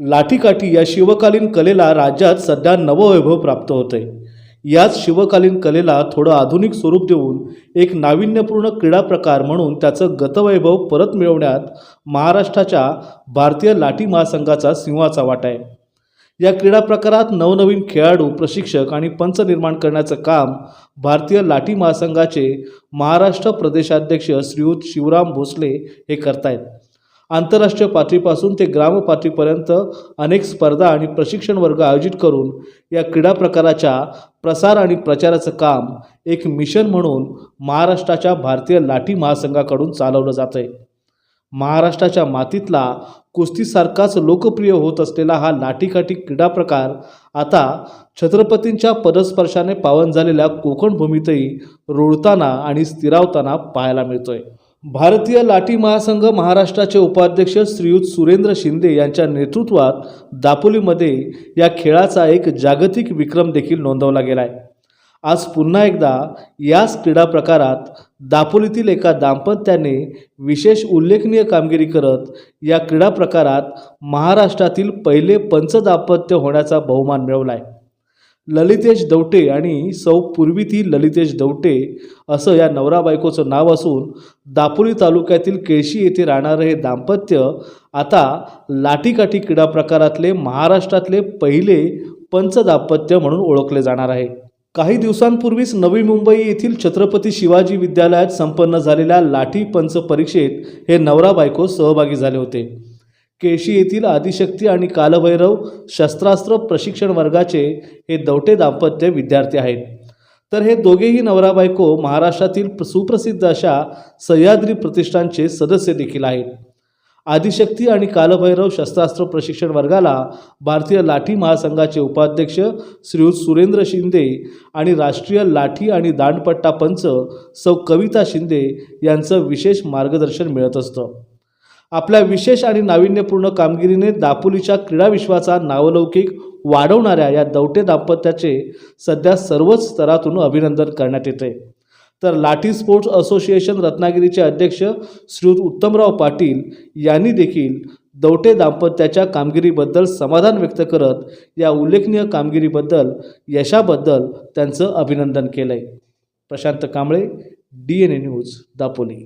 लाठीकाठी या शिवकालीन कलेला राज्यात सध्या नववैभव प्राप्त होते याच शिवकालीन कलेला थोडं आधुनिक स्वरूप देऊन एक नाविन्यपूर्ण क्रीडा प्रकार म्हणून त्याचं गतवैभव परत मिळवण्यात महाराष्ट्राच्या भारतीय लाठी महासंघाचा सिंहाचा वाटा आहे. या क्रीडा प्रकारात नवनवीन खेळाडू प्रशिक्षक आणि पंच निर्माण करण्याचं काम भारतीय लाठी महासंघाचे महाराष्ट्र प्रदेशाध्यक्ष श्रीयुत शिवराम भोसले हे करतायत. आंतरराष्ट्रीय पातळीपासून ते ग्राम पातळीपर्यंत अनेक स्पर्धा आणि प्रशिक्षण वर्ग आयोजित करून या क्रीडा प्रकाराच्या प्रसार आणि प्रचाराचं काम एक मिशन म्हणून महाराष्ट्राच्या भारतीय लाठी महासंघाकडून चालवलं जातं आहे महाराष्ट्राच्या मातीतला कुस्तीसारखाच लोकप्रिय होत असलेला हा लाठीकाठी क्रीडा प्रकार आता छत्रपतींच्या पदस्पर्शाने पावन झालेल्या कोकण भूमीतही रुळताना आणि स्थिरावताना पाहायला मिळतोय. भारतीय लाठी महासंघ महाराष्ट्राचे उपाध्यक्ष श्रीयुत सुरेंद्र शिंदे यांच्या नेतृत्वात दापोलीमध्ये या खेळाचा एक जागतिक विक्रम देखील नोंदवला गेला आहे आज पुन्हा एकदा याच क्रीडा प्रकारात दापोलीतील एका दाम्पत्याने विशेष उल्लेखनीय कामगिरी करत या क्रीडा प्रकारात महाराष्ट्रातील पहिले पंच दाम्पत्य होण्याचा बहुमान मिळवला आहे ललितेश दौटे आणि सौ पूर्वीती ललितेश दौटे असं या नवरा बायकोचं नाव असून दापोली तालुक्यातील केळशी येथे राहणारं हे दाम्पत्य आता लाठीकाठी क्रीडा प्रकारातले महाराष्ट्रातले पहिले पंच दाम्पत्य म्हणून ओळखले जाणार आहे. काही दिवसांपूर्वीच नवी मुंबई येथील छत्रपती शिवाजी विद्यालयात संपन्न झालेल्या लाठी पंच परीक्षेत हे नवरा बायको सहभागी झाले होते. केशी येथील आदिशक्ती आणि कालभैरव शस्त्रास्त्र प्रशिक्षण वर्गाचे हे दौटे दाम्पत्य विद्यार्थी आहेत. तर हे दोघेही नवरा बायको महाराष्ट्रातील सुप्रसिद्ध अशा सह्याद्री प्रतिष्ठानचे सदस्य देखील आहेत. आदिशक्ती आणि कालभैरव शस्त्रास्त्र प्रशिक्षण वर्गाला भारतीय लाठी महासंघाचे उपाध्यक्ष श्रीयुत सुरेंद्र शिंदे आणि राष्ट्रीय लाठी आणि दांडपट्टा पंच सौ कविता शिंदे यांचं विशेष मार्गदर्शन मिळत असतं. आपल्या विशेष आणि नाविन्यपूर्ण कामगिरीने दापोलीच्या क्रीडा विश्वाचा नावलौकिक वाढवणाऱ्या या दौटे दाम्पत्याचे सध्या सर्वच स्तरातून अभिनंदन करण्यात येते. तर लाठी स्पोर्ट्स असोसिएशन रत्नागिरीचे अध्यक्ष श्रीयुत उत्तमराव पाटील यांनी देखील दौटे दाम्पत्याच्या कामगिरीबद्दल समाधान व्यक्त करत या उल्लेखनीय कामगिरीबद्दल यशाबद्दल त्यांचं अभिनंदन केलं आहे Prashant Kamble D N A news Dapoli.